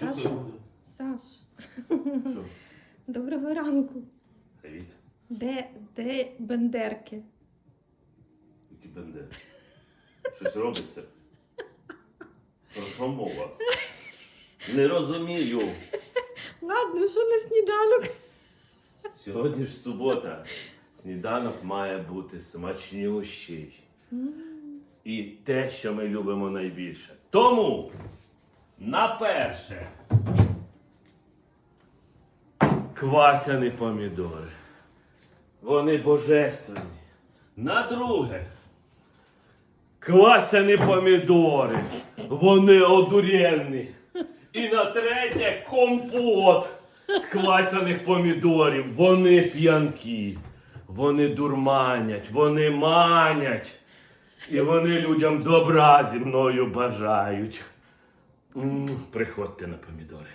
Саш. Що ти робиш? Саш, Що? доброго ранку. Привіт. Де, де бендерки? Які бендери. Щось робиться. Про що мова? Не розумію. Ладно, що на сніданок? Сьогодні ж субота. Сніданок має бути смачнющий. І те, що ми любимо найбільше. Тому на перше квасяні помідори. Вони божественні. На друге квасяні помідори. Вони одуренні. І на третє компот з квасяних помідорів. Вони п'янкі. Вони дурманять, вони манять. І вони людям добра зі мною бажають. М, Приходьте на помідори.